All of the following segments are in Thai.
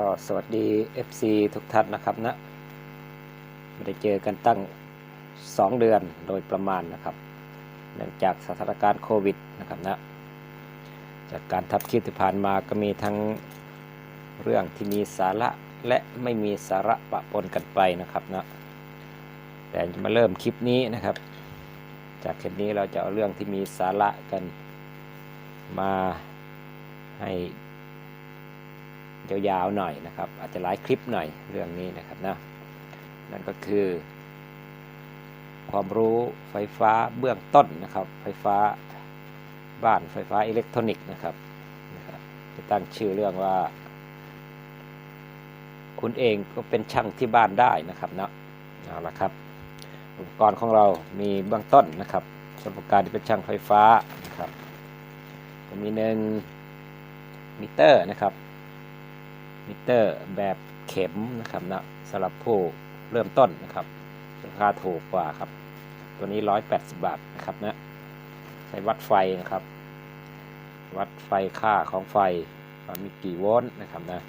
ก็สวัสดี FC ทุกท่านนะครับนะไม่ได้เจอกันตั้ง 2 เดือนโดยประมาณนะครับ เนื่องจากสถานการณ์โควิดนะครับนะจากการทับคลิปที่ผ่านมาก็มีทั้งเรื่องที่มีสาระและไม่มีสาระปะปนกันไปนะครับนะแต่จะมาเริ่มคลิปนี้นะครับ จากคลิปนี้เราจะเอาเรื่องที่มีสาระกันมาให้ ยาวๆหน่อยนะครับ อาจจะหลายคลิปหน่อยเรื่องนี้นะครับนะนั่นก็คือ ความรู้ไฟฟ้าเบื้องต้นนะครับ ไฟฟ้าบ้านไฟฟ้าอิเล็กทรอนิกส์นะครับนะครับจะตั้งชื่อเรื่องว่า คุณเองก็เป็นช่างที่บ้านได้นะครับเนาะเอาละครับอุปกรณ์ของเรามีเบื้องต้นนะครับสำหรับการที่เป็นช่างไฟฟ้านะครับก็มีหนึ่งมิเตอร์นะครับ มิเตอร์แบบเข็มนะครับนะสำหรับผู้เริ่มต้นนะครับราคาถูกกว่าครับ ตัวนี้ 180 บาทนะครับนะใช้วัดไฟนะครับ วัดไฟค่าของไฟว่ามีกี่โวลต์นะครับนะ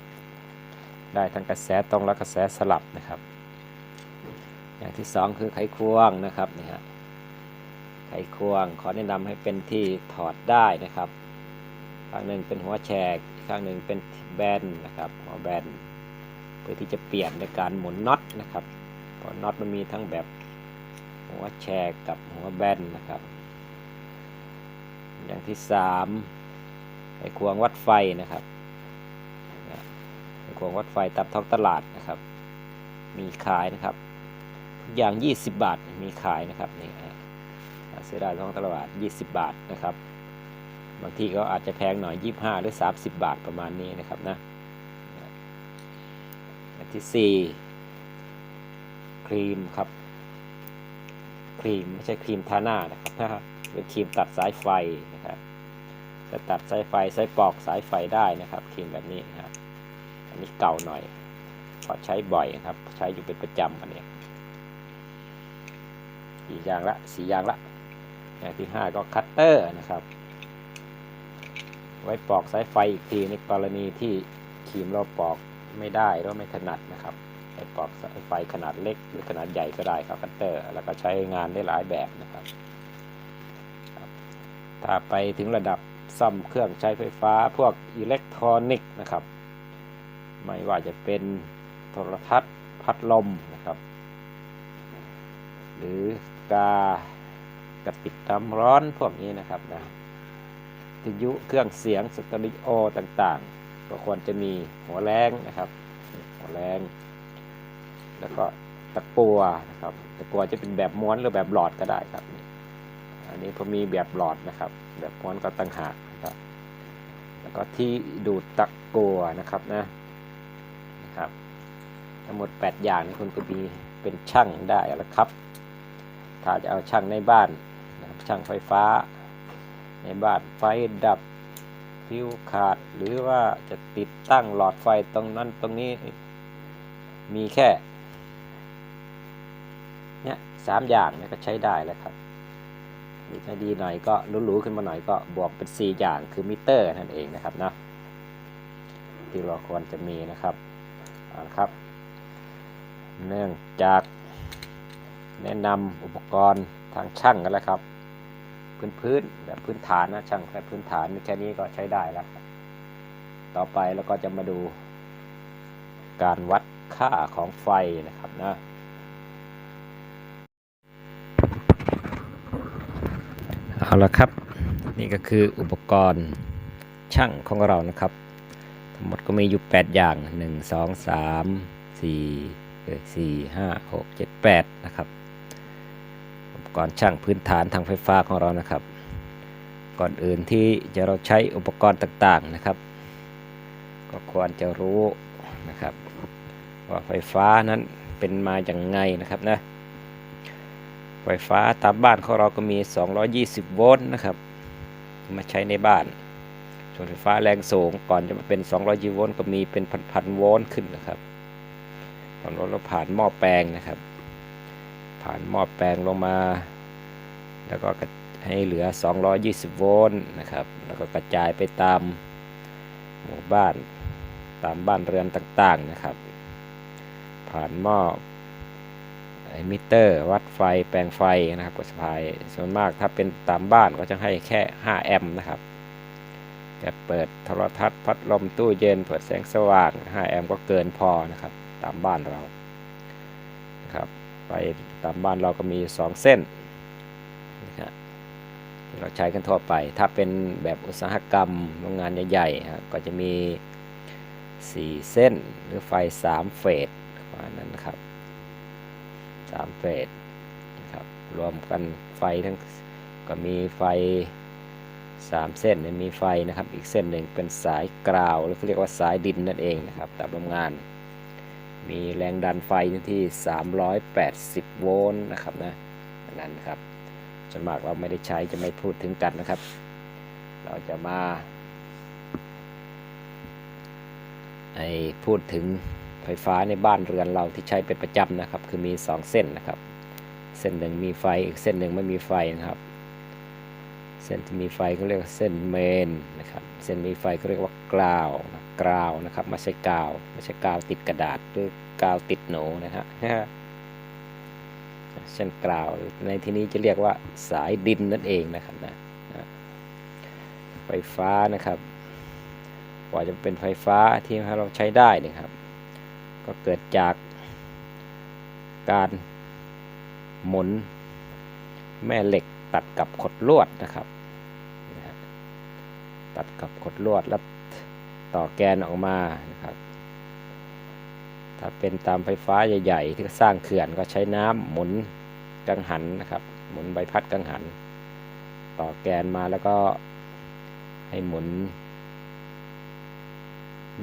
ได้ทั้งกระแสตรงและกระแสสลับนะครับ อย่างที่สองคือไขควงนะครับนี่ฮะไขควงขอแนะนำให้เป็นที่ถอดได้นะครับ ข้างหนึ่งเป็นหัวแฉกอีกข้างหนึ่งเป็นแบนนะครับหัวแบนเพื่อที่จะเปลี่ยนในการหมุนน็อตนะครับเพราะน็อตมันมีทั้งแบบหัวแฉกกับหัวแบนนะครับ อย่างที่สามไขควงวัดไฟนะครับไขควงวัดไฟตามท้องตลาดนะครับ มีขายนะครับทุกอย่าง 20 บาทมีขายนะครับนี่เสียดายท้องตลาด 20 บาทนะครับ บางที่ก็อาจจะแพงหน่อย 25 หรือ 30 บาทประมาณนี้นะครับนะอันที่ 4 ครีมครับ ครีมไม่ใช่ครีมทาหน้านะครับเป็นครีมตัดสายไฟนะครับจะตัดสายไฟสายปลอกสายไฟได้นะครับครีมแบบนี้นะครับอันนี้เก่าหน่อยพราะใช้บ่อยครับ ใช้อยู่เป็นประจำอันนี้สี่อย่างละสี่อย่างละอย่างที่ 5 ก็คัตเตอร์นะครับ ไว้ปอกสายไฟอีกทีในกรณีที่ครีมเราปอกไม่ได้หรือไม่ถนัดนะครับไปปอกสายไฟขนาดเล็กหรือขนาดใหญ่ก็ได้ครับคัตเตอร์ แล้วก็ใช้งานได้หลายแบบนะครับ ถ้าไปถึงระดับซ่อมเครื่องใช้ไฟฟ้าพวกอิเล็กทรอนิกส์นะครับ ไม่ว่าจะเป็นโทรทัศน์พัดลมนะครับ หรือกากระติกน้ำร้อนพวกนี้นะครับนะ ทยุเครื่องเสียงสตอริโอต่างๆ ก็ควรจะมีหัวแรงนะครับ หัวแรงแล้วก็ตะกัวนะครับตะกัวจะเป็นแบบม้วนหรือแบบหลอดก็ได้ครับ อันนี้ผมมีแบบหลอดนะครับ แบบม้วนก็ตั้งหากนะครับแล้วก็ที่ดูดตะกัวนะครับนะนะครับ ทั้งหมด 8 อย่างคุณก็มีเป็นช่างได้แล้วครับ ถ้าจะเอาช่างในบ้านนะครับช่างไฟฟ้า ในบ้านไฟดับฟิวขาดหรือว่าจะติดตั้งหลอดไฟตรงนั้นตรงนี้มีแค่เนี่ยสามอย่างเนี่ยก็ใช้ได้แล้วครับหรือถ้าดีหน่อยก็หรูๆขึ้นมาหน่อยก็บวกเป็น 4 อย่างคือมิเตอร์นั่นเองนะครับนะที่เราควรจะมีนะครับเอาละครับ เนื่องจากแนะนำอุปกรณ์ทางช่างกันแล้วครับ พื้นพื้นแบบพื้นฐานนะช่างแค่พื้นฐานแค่นี้ก็ใช้ได้แล้วต่อไปเราก็จะมาดู การวัดค่าของไฟนะครับนะเอาละครับ นี่ก็คืออุปกรณ์ช่างของเรานะครับ ทั้งหมดก็มีอยู่ 8 อย่าง 1 2 3 4เอ่อ4 5 6 7 8 นะครับ กรณ์ช่างพื้นฐานทางไฟฟ้าของเรานะครับ ก่อนอื่นที่จะเราใช้อุปกรณ์ต่างๆนะครับ ก็ควรจะรู้นะครับ ว่าไฟฟ้านั้นเป็นมาอย่างไงนะครับนะไฟฟ้าตามบ้านของเราก็มี 220 โวลต์นะครับมาใช้ในบ้านส่วนไฟฟ้าแรงสูงก่อนจะมาเป็น 220 โวลต์ก็มีเป็นพันๆโวลต์ขึ้นนะครับตอนเราผ่านหม้อแปลงนะครับ ผ่านหม้อแปลงลงมา แล้วก็ให้เหลือ 220 โวลต์นะครับ แล้วก็กระจายไปตามหมู่บ้านตามบ้านเรือนต่างๆนะครับ ผ่านหม้อมิเตอร์ วัดไฟแปลงไฟนะครับกดสะพายส่วนมากถ้าเป็นตามบ้านก็จะให้แค่ 5 แอมป์นะครับจะเปิดโทรทัศน์พัดลมตู้เย็น เปิดแสงสว่าง 5 แอมป์ก็เกินพอนะครับ ตามบ้านเรานะครับ ไฟตามบ้านเราก็มี 2 เส้นนะครับที่เราใช้กันทั่วไป ถ้าเป็นแบบอุตสาหกรรมโรงงานใหญ่ๆครับก็จะมี 4 เส้นหรือไฟ 3 เฟสประมาณนั้นครับ 3 เฟสนะครับรวมกันไฟทั้งก็มีไฟ 3 เส้นมีไฟนะครับ อีกเส้นหนึ่งเป็นสายกราวหรือเขาเรียกว่าสายดินนั่นเองนะครับตามโรงงาน มีแรงดันไฟที่ 380 โวลต์นะครับนะนั้นครับส่วนมากเราไม่ได้ใช้จะไม่พูดถึงกันนะครับ เราจะมาไอพูดถึงไฟฟ้าในบ้านเรือนเราที่ใช้เป็นประจำนะครับ คือมี 2 เส้นนะครับ เส้นหนึ่งมีไฟอีกเส้นหนึ่งไม่มีไฟนะครับ เส้นที่มีไฟเขาเรียกว่าเส้นเมนนะครับ เส้นมีไฟเขาเรียกว่ากราวนะ กราวนะครับไม่ใช่กาวไม่ใช่กาวติดกระดาษหรือกาวติดหนูนะฮะเส้นกราวในที่นี้จะเรียกว่าสายดินนั่นเองนะครับนะไฟฟ้านะครับกว่าจะเป็นไฟฟ้าที่เราใช้ได้นะครับ ก็เกิดจากการหมุนแม่เหล็กตัดกับขดลวดนะครับตัดกับขดลวดแล้ว ต่อแกนออกมานะครับ ถ้าเป็นตามไฟฟ้าใหญ่ ๆ ที่สร้างเขื่อนก็ใช้น้ำหมุนกังหันนะครับ หมุนใบพัดกังหัน ต่อแกนมาแล้วก็ให้หมุน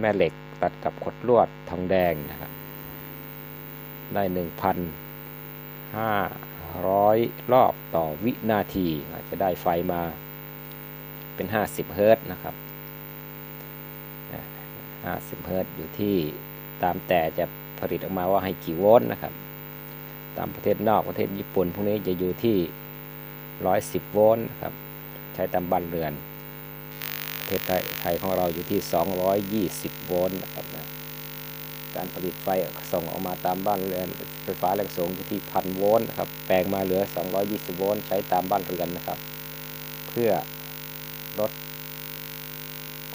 แม่เหล็กตัดกับขดลวดทองแดงนะครับ ได้หนึ่งพันห้าร้อยรอบต่อวินาที จะได้ไฟมาเป็น 50 เฮิรตซ์นะครับ 50เฮิรต์อยู่ที่ตามแต่จะผลิตออกมาว่าให้กี่โวลต์นะครับ ตามประเทศนอกประเทศญี่ปุ่นพวกนี้จะอยู่ที่ 110 โวลต์นะครับ ใช้ตามบ้านเรือน ประเทศไทยไทยของเราอยู่ที่ 220 โวลต์นะครับนะการผลิตไฟส่งออกมาตามบ้านเรือนไฟฟ้าแรงสูงอยู่ที่พันโวลต์นะครับ แปลงมาเหลือ 220 โวลต์ใช้ตามบ้านเรือนนะครับ เพื่อลด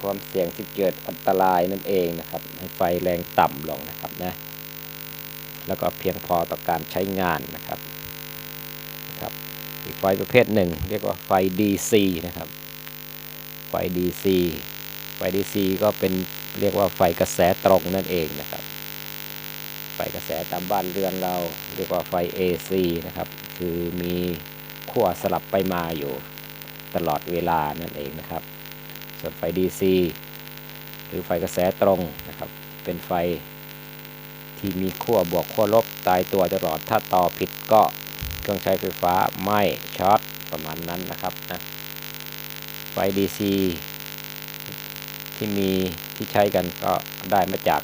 ความเสี่ยงที่เกิดอันตรายนั่นเองนะครับ ให้ไฟแรงต่ำลงนะครับนะแล้วก็เพียงพอต่อการใช้งานนะครับนะครับอีกไฟประเภทหนึ่ง เรียกว่าไฟ DC นะครับ ไฟ DC ไฟ DC ก็เป็นเรียกว่าไฟกระแสตรงนั่นเองนะครับ ไฟกระแสตามบ้านเรือนเรา เรียกว่าไฟ AC นะครับ คือมีขั้วสลับไปมาอยู่ตลอดเวลานั่นเองนะครับ ส่วนไฟ DC หรือไฟกระแสตรงนะครับ เป็นไฟที่มีขั้วบวกขั้วลบตายตัวตลอด ถ้าต่อผิดก็เครื่องใช้ไฟฟ้าไหม้ช็อตประมาณนั้นนะครับนะไฟ DC ที่มีที่ใช้กันก็ได้มาจาก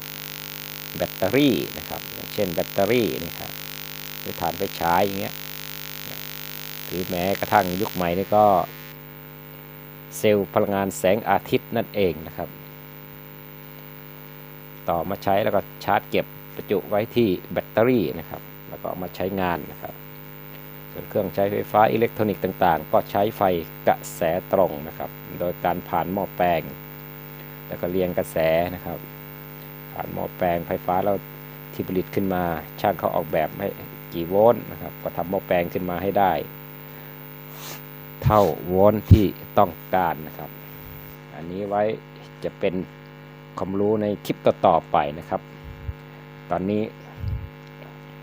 แบตเตอรี่นะครับ เช่นแบตเตอรี่นะครับหรือถ่านไฟฉายอย่างเงี้ยหรือแม้กระทั่งยุคใหม่นี่ก็ เซลล์พลังงานแสงอาทิตย์นั่นเองนะครับ ต่อมาใช้แล้วก็ชาร์จเก็บบรรจุไว้ที่แบตเตอรี่นะครับ แล้วก็มาใช้งานนะครับ ส่วนเครื่องใช้ไฟฟ้าอิเล็กทรอนิกส์ต่างๆ ก็ใช้ไฟกระแสตรงนะครับ โดยการผ่านหม้อแปลง แล้วก็เรียงกระแสนะครับ ผ่านหม้อแปลงไฟฟ้าแล้วที่ผลิตขึ้นมา ช่างเขาออกแบบให้กี่โวลต์นะครับ ก็ทำหม้อแปลงขึ้นมาให้ได้ เท่าโวลต์ที่ต้องการนะครับ อันนี้ไว้จะเป็นความรู้ในคลิปต่อๆไปนะครับ ตอนนี้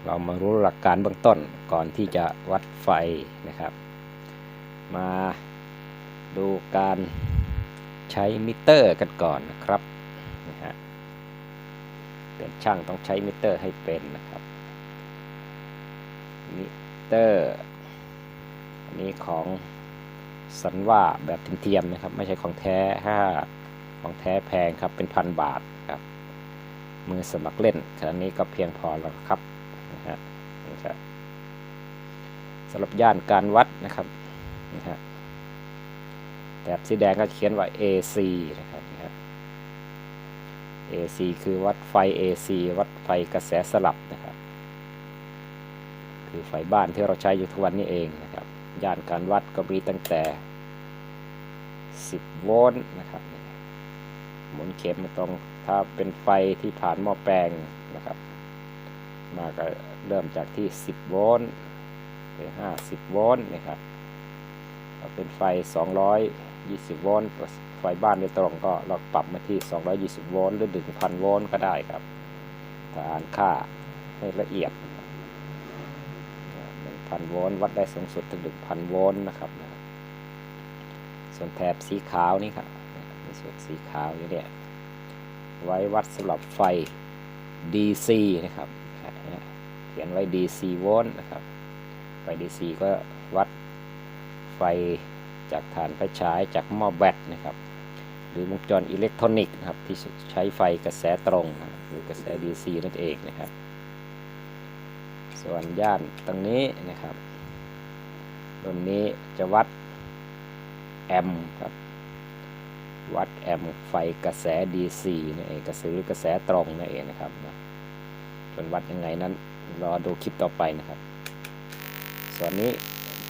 เรามารู้หลักการเบื้องต้นก่อนที่จะวัดไฟนะครับ มาดูการใช้มิเตอร์กันก่อนนะครับนะฮะเป็นช่างต้องใช้มิเตอร์ให้เป็นนะครับมิเตอร์อันนี้ของ สันว่าแบบเทียมๆนะครับ ไม่ใช่ของแท้ถ้าของแท้แพงครับเป็นพันบาทครับมือสมัครเล่นขนาดนี้ก็เพียงพอแล้วครับนะฮะนะครับสำหรับย่านการวัดนะครับนะฮะแถบสีแดงก็เขียนว่า AC นะครับนะฮะ AC คือวัดไฟ AC วัดไฟกระแสสลับนะครับ คือไฟบ้านที่เราใช้อยู่ทุกวันนี้เองนะ ย่านการวัดก็มีตั้งแต่ 10 โวลต์นะครับหมุนเข็มม่ต้องถ้าเป็นไฟที่ผ่านหม้อแปลงนะครับ มาก็เริ่มจากที่ 10 โวลต์ไป50 โวลต์นะครับเป็นไฟ 220 โวลต์ไฟบ้านโดยตรงก็เราปรับมาที่ 220 โวลต์หรือ 1,000 โวลต์ก็ได้ครับถ้าอ่านค่าให้ละเอียด 1,000 โวลต์วัดได้สูงสุดถึง 1,000 โวลต์นะครับ ส่วนแถบสีขาวนี่ครับในส่วนสีขาวนี่เนี่ยไว้วัดสำหรับไฟ DC นะครับเขียนไว้ DC โวลต์นะครับไฟ DC ก็วัดไฟจากฐานไฟฉายจากหม้อแบตนะครับ หรือวงจรอิเล็กทรอนิกส์นะครับที่ใช้ไฟกระแสตรง หรือกระแส DC นั่นเองนะครับ ส่วนย่านตรงนี้นะครับตัวนี้จะวัดแอมป์ครับ วัดแอมป์ไฟกระแส DC นั่นเองกระแสหรือกระแสตรงนั่นเองนะครับนะส่วนวัดยังไงนั้นรอดูคลิปต่อไปนะครับ ส่วนนี้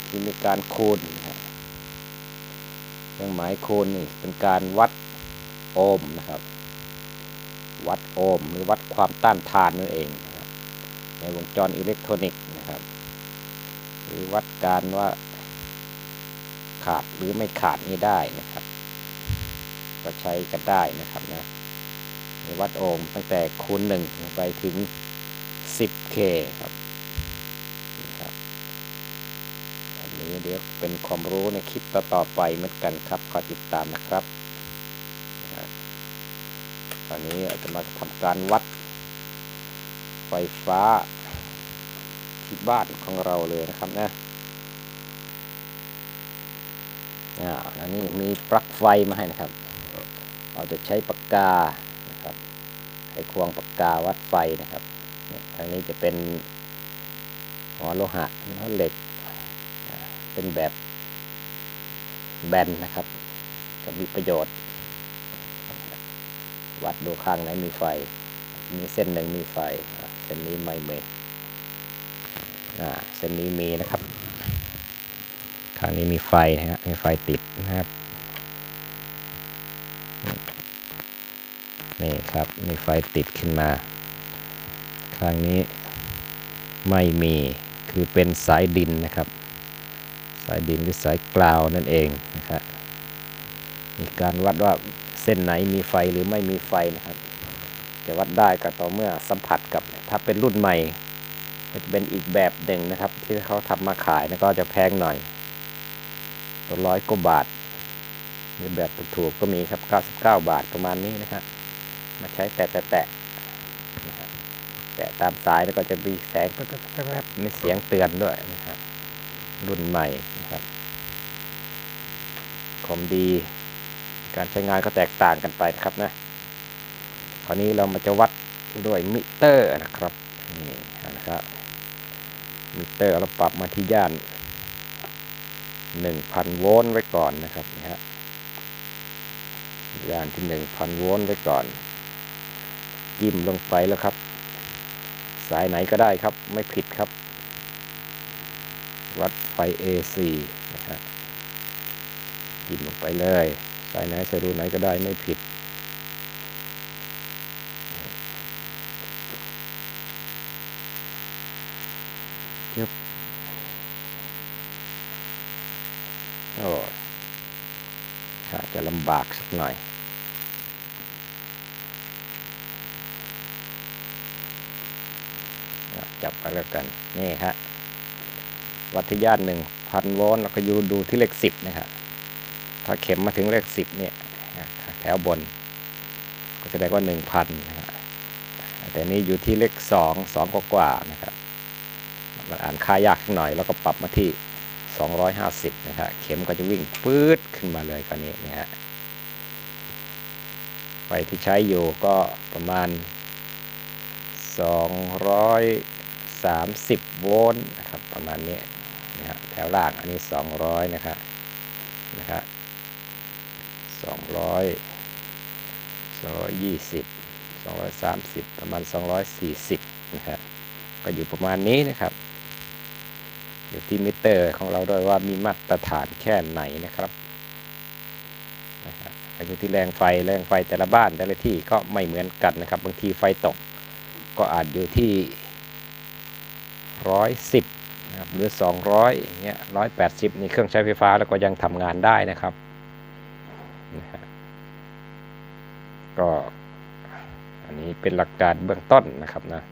ที่มีการคูณนะครับเครื่องหมายคูณนี่เป็นการวัดโอห์มนะครับ วัดโอห์มหรือวัดความต้านทานนั่นเองนะ ในวงจรอิเล็กทรอนิกส์นะครับหรือวัดการว่าขาดหรือไม่ขาดนี่ได้นะครับ ก็ใช้กันได้นะครับนะในวัดโอห์มตั้งแต่คูณ1ไปถึง 10K ครับนะครับอันนี้เดี๋ยวเป็นความรู้ในคลิปต่อๆไปเหมือนกันครับขอติดตามนะครับนะตอนนี้เราจะมาทำการวัด ไฟฟ้าที่บ้านของเราเลยนะครับนะอ่าอันนี้มีปลั๊กไฟมาให้นะครับ เราจะใช้ปากกานะครับไขควงปากกาวัดไฟนะครับเนี่ยทางนี้จะเป็นหัวโลหะหัวเหล็ก เป็นแบบแบนนะครับ ก็มีประโยชน์ วัดดูข้างไหนมีไฟ มีเส้นหนึ่งมีไฟ ส้นนี้ไม่มีอ่าเส้นนี้มีนะครับข้างนี้มีไฟนะฮะมีไฟติดนะครับนี่ครับมีไฟติดขึ้นมาข้างนี้ไม่มีคือเป็นสายดินนะครับ สายดินหรือสายกลาวนั่นเองนะครับมีการวัดว่าเส้นไหนมีไฟหรือไม่มีไฟนะครับ จะวัดได้ก็ต่อเมื่อสัมผัสกับถ้าเป็นรุ่นใหม่ก็จะเป็นอีกแบบหนึ่งนะครับ ที่เขาทำมาขายแล้วก็จะแพงหน่อย ตัวร้อยกว่าบาทหรือแบบถูกๆก็มีครับ 99 บาทประมาณนี้นะครับมาใช้แตะแตะแตะนะครับแตะตามสายแล้วก็จะมีแสงแป๊บๆมีเสียงเตือนด้วยนะครับรุ่นใหม่นะครับคอมดี การใช้งานก็แตกต่างกันไปนะครับนะ ราวนี้เรามาจะวัดด้วยมิเตอร์นะครับนี่นะครับมิเตอร์เราปรับมาที่ย่าน1,000โวลต์ไว้ก่อนนะครับนี่ฮะย่านที่1,000โวลต์ไว้ก่อนจิ้มลงไปแล้วครับ สายไหนก็ได้ครับไม่ผิดครับ วัดไฟ AC นะครับจิ้มลงไปเลย สายไหนสายรูไหนก็ได้ไม่ผิด จึ๊บโอ้ยอาจจะลำบากสักหน่อย จับไปแล้วกัน นี่ฮะ วัดที่ย่านหนึ่งพันโวลต์แล้วก็ยูดูที่เลขสิบนะครับถ้าเข็มมาถึงเลขสิบเนี่ยแถวบน ก็แสดงว่าหนึ่งพันนะครับแต่นี่อยู่ที่เลขสองสองกว่าๆนะครับ มันอ่านค่ายากหน่อย แล้วก็ปรับมาที่ 250 นะครับเข็มก็จะวิ่งปื๊ดขึ้นมาเลยคราวนี้นะฮะไฟที่ใช้อยู่ก็ประมาณ 230 โวลต์นะครับประมาณนี้นะฮะแถวล่างอันนี้ 200 นะครับนะครับ200 220 230 ประมาณ 240 นะฮะก็อยู่ประมาณนี้นะครับ อยู่ที่มิเตอร์ของเราด้วยว่ามีมาตรฐานแค่ไหนนะครับอยู่ที่แรงไฟแรงไฟแต่ละบ้านแต่ละที่ก็ไม่เหมือนกันนะครับ บางทีไฟตก ก็อาจอยู่ที่ร้อยสิบนะครับหรือสองร้อยอย่างเงี้ยร้อยแปดสิบนี่เครื่องใช้ไฟฟ้าแล้วก็ยังทำงานได้นะครับนะฮะก็อันนี้เป็นหลักการเบื้องต้นนะครับนะ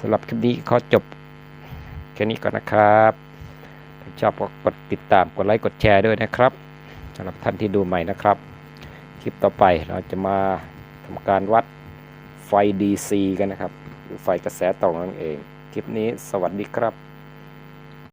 สำหรับคลิปนี้ขอจบแค่นี้ก่อนนะครับถ้าชอบก็กดติดตามกดไลค์กดแชร์ด้วยนะครับสำหรับท่านที่ดูใหม่นะครับ คลิปต่อไปเราจะมาทำการวัดไฟ DC กันนะครับ หรือไฟกระแสตรงนั่นเอง คลิปนี้สวัสดีครับ